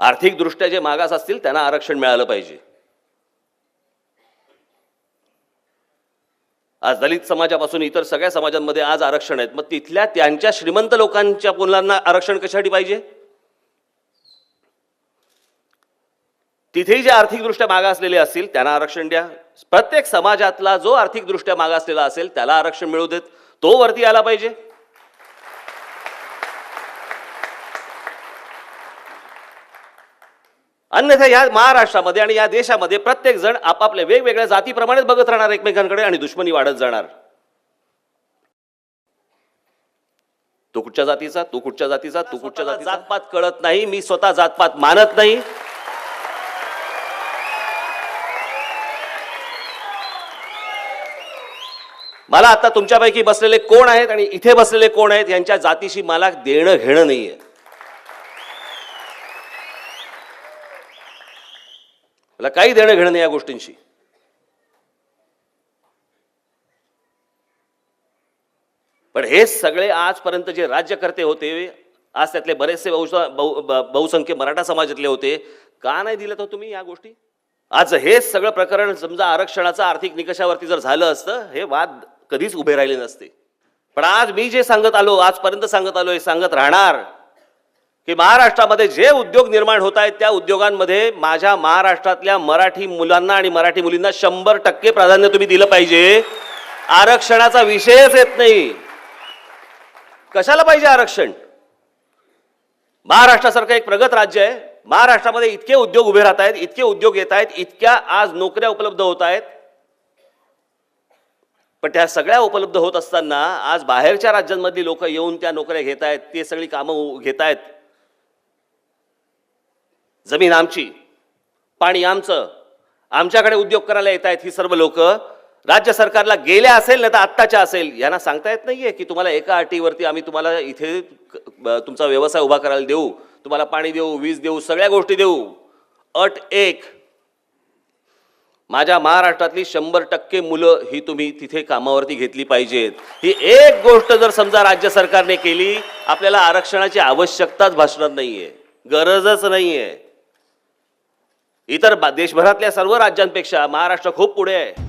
आर्थिकदृष्ट्या जे मागास असतील त्यांना आरक्षण मिळालं पाहिजे. आज दलित समाजापासून इतर सगळ्या समाजांमध्ये आज आरक्षण आहेत. मग तिथल्या त्यांच्या श्रीमंत लोकांच्या मुलांना आरक्षण कशासाठी पाहिजे? तिथेही जे आर्थिकदृष्ट्या मागासलेले असतील त्यांना आरक्षण द्या. प्रत्येक समाजातला जो आर्थिकदृष्ट्या मागासलेला असेल त्याला आरक्षण मिळू देत. तो वरती आला पाहिजे. अन्यथा या महाराष्ट्रामध्ये आणि या देशामध्ये प्रत्येक जण आपापल्या वेगवेगळ्या जातीप्रमाणेच बघत राहणार एकमेकांकडे आणि दुश्मनी वाढत जाणार. तो कुठच्या जातीचा? तू कुठच्या जातीचा? तू कुठच्या जातीचा? जातपात कळत नाही. मी स्वतः जातपात मानत नाही. मला आता तुमच्यापैकी बसलेले कोण आहेत आणि इथे बसलेले कोण आहेत यांच्या जातीशी मला देणं घेणं नाहीये. मला काही देणं घेणं नाही या गोष्टींशी. पण हे सगळे आजपर्यंत जे राज्यकर्ते होते आज त्यातले बरेचसे बहुस बहु बहुसंख्य मराठा समाजातले होते का नाही दिलं तर तुम्ही या गोष्टी? आज हे सगळं प्रकरण समजा आरक्षणाचं आर्थिक निकषावरती जर झालं असतं हे वाद कधीच उभे राहिले नसते. पण आज मी जे सांगत आलो आजपर्यंत सांगत आलो हे सांगत राहणार की महाराष्ट्रामध्ये जे उद्योग निर्माण होत आहेत त्या उद्योगांमध्ये माझ्या महाराष्ट्रातल्या मराठी मुलांना आणि मराठी मुलींना शंभर टक्के प्राधान्य तुम्ही दिलं पाहिजे. आरक्षणाचा विषयच येत नाही. कशाला पाहिजे आरक्षण? महाराष्ट्रासारखं एक प्रगत राज्य आहे. महाराष्ट्रामध्ये इतके उद्योग उभे राहत आहेत इतके उद्योग येत आहेत इतक्या आज नोकऱ्या उपलब्ध होत आहेत. पण त्या सगळ्या उपलब्ध होत असताना आज बाहेरच्या राज्यांमधली लोक येऊन त्या नोकऱ्या घेत आहेत ते सगळी कामं घेत आहेत. जमीन आमची पाणी आमचं आमच्याकडे उद्योग करायला येत आहेत ही सर्व लोक. राज्य सरकारला गेल्या असेल ना तर आत्ताच्या असेल यांना सांगता येत नाहीये की तुम्हाला एका अटीवरती आम्ही तुम्हाला इथे तुमचा व्यवसाय उभा करायला देऊ तुम्हाला पाणी देऊ वीज देऊ सगळ्या गोष्टी देऊ. अट एक माझ्या महाराष्ट्रातली शंभर टक्के मुलं ही तुम्ही तिथे कामावरती घेतली पाहिजेत. ही एक गोष्ट जर समजा राज्य सरकारने केली आपल्याला आरक्षणाची आवश्यकताच भासणार नाहीये. गरजच नाहीये. इतर देशभरातल्या सर्व राज्यांपेक्षा महाराष्ट्र खूप पुढे आहे.